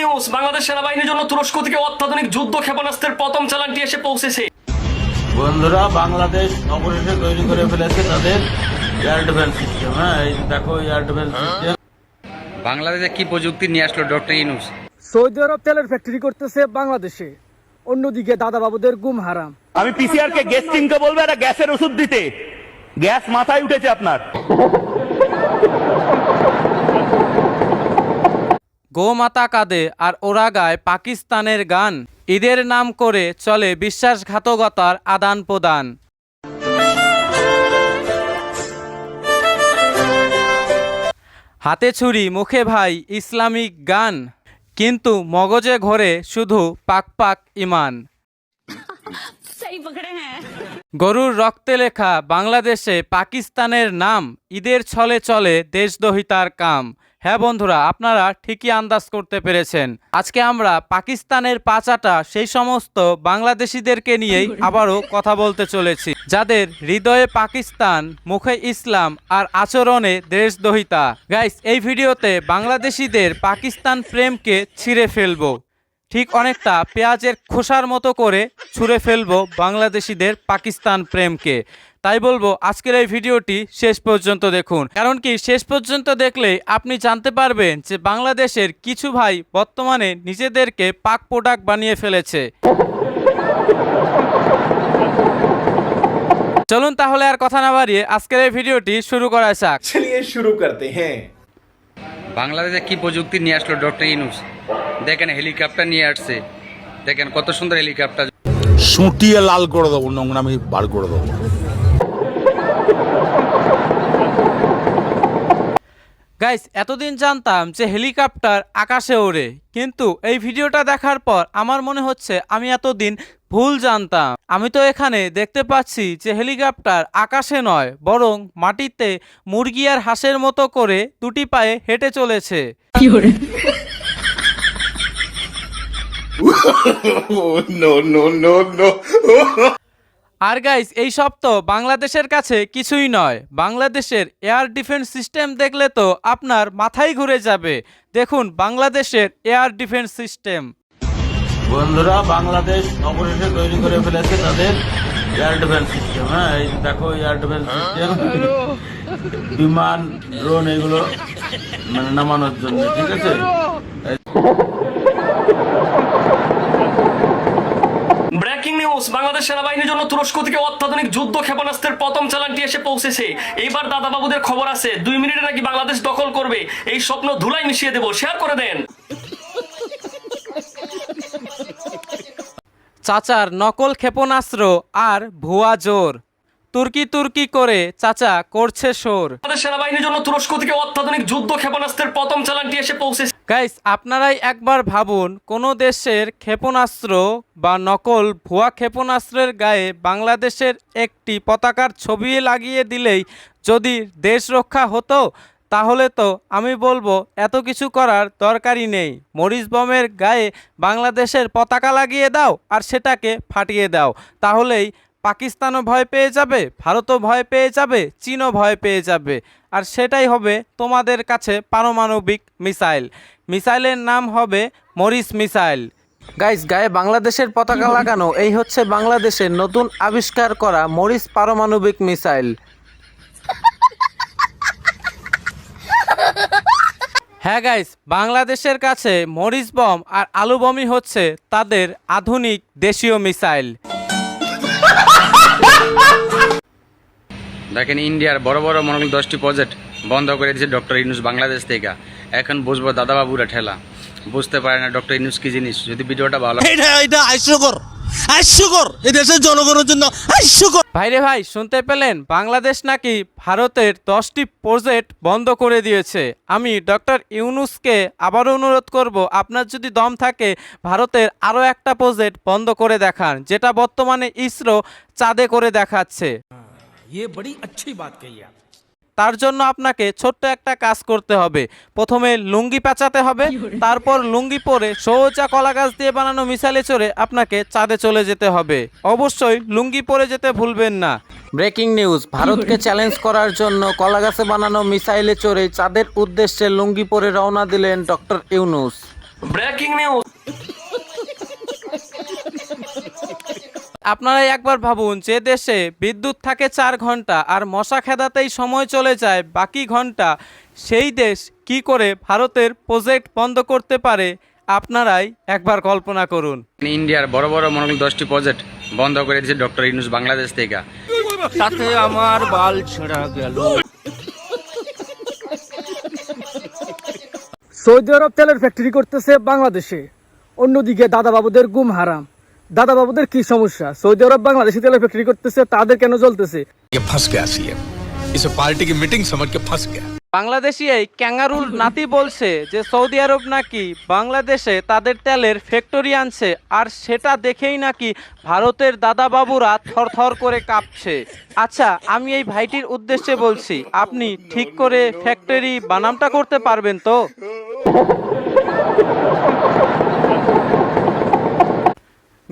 News Bangladesh সেনাবাহিনীর জন্য তুরস্ক থেকে অত্যাধুনিক যুদ্ধ ক্ষেপণাস্ত্রের প্রথম চালানটি এসে পৌঁছেছে। বন্ধুরা বাংলাদেশ অবশেষে তৈরি করে ফেলেছে তাদের এয়ার ডিফেন্স সিস্টেম হ্যাঁ? এই দেখো এয়ার ডিফেন্স সিস্টেম বাংলাদেশে কি প্রযুক্তি নিয়ে আসলো ডক্টর ইনুস সৌদি আরব তেলের ফ্যাক্টরি করতেছে বাংলাদেশে। অন্যদিকে দাদা বাবুদের গুম হারাম। আমি পিসিআর কে গ্যাস কিনতে বলব একটা গ্যাসের ওষুধ দিতে। গ্যাস মাথায় উঠেছে আপনার। গোমাতা কাঁদে আর ওরা গায় পাকিস্তানের গান। ঈদের নাম করে চলে বিশ্বাসঘাতকতার আদান প্রদান। হাতে ছুরি মুখে ভাই ইসলামিক গান। কিন্তু মগজে ঘরে শুধু পাক পাক ইমান। গরুর রক্তে লেখা বাংলাদেশে পাকিস্তানের নাম ঈদের ছলে চলে দেশদ্রোহিতার কাম। হ্যাঁ বন্ধুরা, আপনারা ঠিকই আন্দাজ করতে পেরেছেন। আজকে আমরা পাকিস্তানের পাচাটা, সেই সমস্ত বাংলাদেশিদেরকে নিয়েই আবারও কথা বলতে চলেছি, যাদের হৃদয়ে পাকিস্তান, মুখে ইসলাম আর আচরণে দেশদহিতা গাইস এই ভিডিওতে বাংলাদেশিদের পাকিস্তান প্রেমকে ছিঁড়ে ফেলব। ঠিক অনেকটা পেঁয়াজের খোসার মতো করে ছুঁড়ে ফেলব বাংলাদেশিদের পাকিস্তান প্রেমকে। তাই বলব আজকের এই ভিডিওটি শেষ পর্যন্ত দেখুন। কারণ কি শেষ পর্যন্ত দেখলে আপনি জানতে পারবেন যে বাংলাদেশের কিছু ভাই বর্তমানে নিজেদেরকে পাক প্রোডাক্ট বানিয়ে ফেলেছে। চলুন তাহলে আর কথা না বাড়িয়ে আজকের এই ভিডিওটি শুরু করা যাক। চলিয়ে শুরু করতে হ্যাঁ। বাংলাদেশে কি প্রযুক্তি নিয়ে আসলো ডক্টর ইনুস দেখেন হেলিকপ্টার নিয়ে আসছে। দেখেন কত সুন্দর হেলিকপ্টার। শুটিয়ে লাল করে দেবো নোংরা আমি বার করে দেবো। গাইস এতদিন জানতাম যে হেলিকপ্টার আকাশে ওড়ে কিন্তু এই ভিডিওটা দেখার পর আমার মনে হচ্ছে আমি এতদিন ভুল জানতাম। আমি তো এখানে দেখতে পাচ্ছি যে হেলিকপ্টার আকাশে নয় বরং মাটিতে মুরগি আর হাঁসের মতো করে দুটি পায়ে হেঁটে চলেছে. আর গাইস এই সব তো বাংলাদেশের কাছে কিছুই নয়। বাংলাদেশের এয়ার ডিফেন্স সিস্টেম দেখলে তো আপনার মাথাই ঘুরে যাবে। দেখুন বাংলাদেশের এয়ার ডিফেন্স সিস্টেম বন্ধুরা বাংলাদেশ অবশেষে তৈরি করে ফেলেছে তাদের এয়ার ডিফেন্স সিস্টেম হ্যাঁ? এই দেখো এয়ার ডিফেন্স সিস্টেম বিমান ড্রোন এগুলো মানে নামানোর জন্য ঠিক আছে ব্রেকিং নিউজ বাংলাদেশ সেনাবাহিনীর জন্য তুরস্ক থেকে অত্যাধুনিক যুদ্ধ ক্ষেপণাস্ত্রের প্রথম চালানটি এসে পৌঁছেছে। এইবার দাদা বাবুদের খবর আছে, দুই মিনিটে নাকি বাংলাদেশ দখল করবে। এই স্বপ্ন ধুলাই মিশিয়ে দেব। শেয়ার করে দেন। চাচার নকল ক্ষেপণাস্ত্র আর ভুয়া জোর। তুর্কি তুর্কি করে চাচা করছে শোর। বাংলাদেশ সেনাবাহিনীর জন্য তুরস্ক থেকে অত্যাধুনিক যুদ্ধ ক্ষেপণাস্ত্রের প্রথম চালানটি এসে পৌঁছেছে। গাইস আপনারাই একবার ভাবুন কোন দেশের ক্ষেপণাস্ত্র বা নকল ভুয়া ক্ষেপণাস্ত্রের গায়ে বাংলাদেশের একটি পতাকার ছবি লাগিয়ে দিলেই যদি দেশ রক্ষা হতো তাহলে তো আমি বলব এত কিছু করার দরকারই নেই। মরিচ বমের গায়ে বাংলাদেশের পতাকা লাগিয়ে দাও আর সেটাকে ফাটিয়ে দাও তাহলেই পাকিস্তানও ভয় পেয়ে যাবে ভারতও ভয় পেয়ে যাবে চীনও ভয় পেয়ে যাবে। আর সেটাই হবে তোমাদের কাছে পারমাণবিক মিসাইল। মিসাইলের নাম হবে মরিস মিসাইল। গাইস গায়ে বাংলাদেশের পতাকা লাগানো এই হচ্ছে বাংলাদেশের নতুন আবিষ্কার করা মরিস পারমাণবিক মিসাইল। হ্যাঁ গাইস বাংলাদেশের কাছে মরিচ বম আর আলু বমই হচ্ছে তাদের আধুনিক দেশীয় মিসাইল। দেখেন ইন্ডিয়ার বড় বড় মনে দশটি প্রজেক্ট বন্ধ করে দিয়েছে ডক্টর ইনুস বাংলাদেশ থেকে। এখন বুঝব দাদাবাবুরা ঠেলা। বুঝতে পারে না ডক্টর ইনুস কি জিনিস। যদি ভিডিওটা ভালো এটা এটা হাস্যকর হাস্যকর। এই দেশের জনগণের জন্য হাস্যকর। ভাইরে ভাই শুনতে পেলেন? বাংলাদেশ নাকি ভারতের দশটি প্রজেক্ট বন্ধ করে দিয়েছে। আমি ডক্টর ইউনুসকে আবারও অনুরোধ করব আপনার যদি দম থাকে ভারতের আরও একটা প্রজেক্ট বন্ধ করে দেখান যেটা বর্তমানে ইসরো চাঁদে করে দেখাচ্ছে। ये बड़ी अच्छी बात कही आप তার জন্য আপনাকে ছোট্ট একটা কাজ করতে হবে প্রথমে লুঙ্গি পেঁচাতে হবে তারপর লুঙ্গি পরে সোজা কলা গাছ দিয়ে বানানো মিসাইলে চড়ে আপনাকে চাঁদে চলে যেতে হবে অবশ্যই লুঙ্গি পরে যেতে ভুলবেন না ব্রেকিং নিউজ ভারতকে চ্যালেঞ্জ করার জন্য কলা গাছে বানানো মিসাইলে চড়ে চাঁদের উদ্দেশ্যে লুঙ্গি পরে রওনা দিলেন ডক্টর ইউনুস ব্রেকিং নিউজ আপনারা একবার ভাবুন যে দেশে বিদ্যুৎ থাকে চার ঘণ্টা আর মশা খেদাতেই সময় চলে যায় বাকি ঘণ্টা সেই দেশ কি করে ভারতের প্রজেক্ট বন্ধ করতে পারে আপনারাই একবার কল্পনা করুন। ইন্ডিয়ার বড় বড় মনে দশটি প্রজেক্ট বন্ধ করে দিয়েছে ডক্টর ইনুস বাংলাদেশ থেকে। তাতে আমার বাল ছেঁড়া গেল। সৌদি আরব তেলের ফ্যাক্টরি করতেছে বাংলাদেশে। অন্যদিকে দাদাবাবুদের গুম হারাম। দাদা বাবুদের কি সমস্যা? সৌদি আরব বাংলাদেশি তেলের ফ্যাক্টরি করতেছে তাদের কেন জ্বলতেছে? বাংলাদেশি এই ক্যাঙ্গারুল নাতি বলছে যে সৌদি আরব নাকি বাংলাদেশে তাদের তেলের ফ্যাক্টরি আনছে আর সেটা দেখেই নাকি ভারতের দাদা দাদাবাবুরা থরথর করে কাঁপছে। আচ্ছা আমি এই ভাইটির উদ্দেশ্যে বলছি আপনি ঠিক করে ফ্যাক্টরি বানামটা করতে পারবেন তো?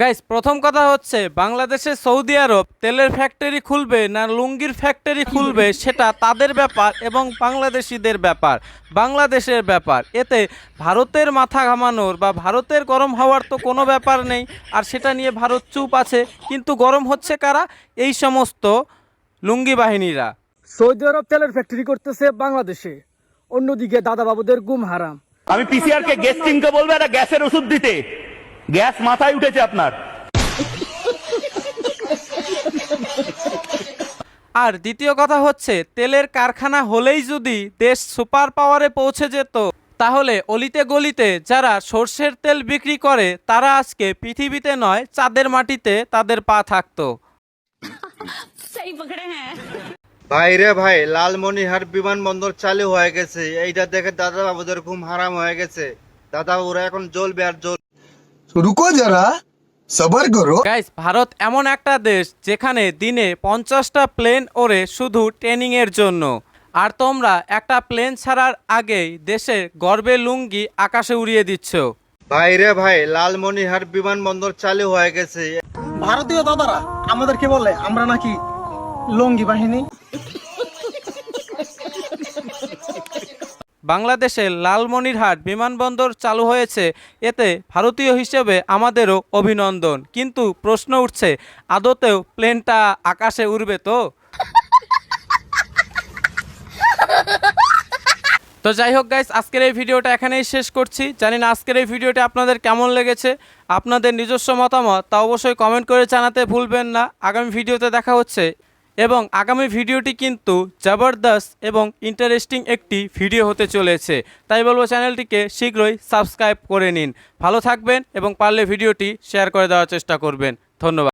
গাইস প্রথম কথা হচ্ছে বাংলাদেশে সৌদি আরব তেলের ফ্যাক্টরি খুলবে না লুঙ্গির ফ্যাক্টরি খুলবে সেটা তাদের ব্যাপার এবং বাংলাদেশিদের ব্যাপার বাংলাদেশের ব্যাপার। এতে ভারতের মাথা ঘামানোর বা ভারতের গরম হওয়ার তো কোনো ব্যাপার নেই আর সেটা নিয়ে ভারত চুপ আছে কিন্তু গরম হচ্ছে কারা? এই সমস্ত লুঙ্গি বাহিনীরা। সৌদি আরব তেলের ফ্যাক্টরি করতেছে বাংলাদেশে অন্যদিকে দাদাবাবুদের গুম হারাম। আমি পিসিআর কে গ্যাস টিমকে বলব একটা গ্যাসের ওষুধ দিতে। গ্যাস মাথায় উঠেছে আপনার। আর দ্বিতীয় কথা হচ্ছে তেলের কারখানা হলেই যদি দেশ সুপার পাওয়ারে পৌঁছে যেত তাহলে অলিতে গলিতে যারা সর্ষের তেল বিক্রি করে তারা আজকে পৃথিবীতে নয় চাঁদের মাটিতে তাদের পা থাকতো। হ্যাঁ। ভাই রে ভাই লালমনিহাট বিমানবন্দর চালু হয়ে গেছে। এইটা দেখে দাদা বাবুদের ঘুম হারাম হয়ে গেছে। দাদা ওরা এখন জ্বলবে আর জ্বল রুকো যারা সবার করো গাইস ভারত এমন একটা দেশ যেখানে দিনে পঞ্চাশটা প্লেন ওড়ে শুধু ট্রেনিংয়ের জন্য। আর তোমরা একটা প্লেন ছাড়ার আগেই দেশে গর্বে লুঙ্গি আকাশে উড়িয়ে দিচ্ছ। ভাই রে ভাই লালমনিহাট বিমানবন্দর চালু হয়ে গেছে। ভারতীয় দাদারা আমাদেরকে বলে আমরা নাকি লুঙ্গি বাহিনী? বাংলাদেশের লালমনিরহাট বিমানবন্দর চালু হয়েছে। এতে ভারতীয় হিসেবে আমাদেরও অভিনন্দন। কিন্তু প্রশ্ন উঠছে, আদতেও প্লেনটা আকাশে উড়বে তো? তো যাই হোক গাইস আজকের এই ভিডিওটা এখানেই শেষ করছি। জানি না আজকের এই ভিডিওটা আপনাদের কেমন লেগেছে। আপনাদের নিজস্ব মতামত তা অবশ্যই কমেন্ট করে জানাতে ভুলবেন না। আগামী ভিডিওতে দেখা হচ্ছে। এবং আগামী ভিডিওটি কিন্তু জবরদস্ত এবং ইন্টারেস্টিং একটি ভিডিও হতে চলেছে। তাই বলব চ্যানেলটিকে শীঘ্রই সাবস্ক্রাইব করে নিন। ভালো থাকবেন এবং পারলে ভিডিওটি শেয়ার করে দেওয়ার চেষ্টা করবেন। ধন্যবাদ।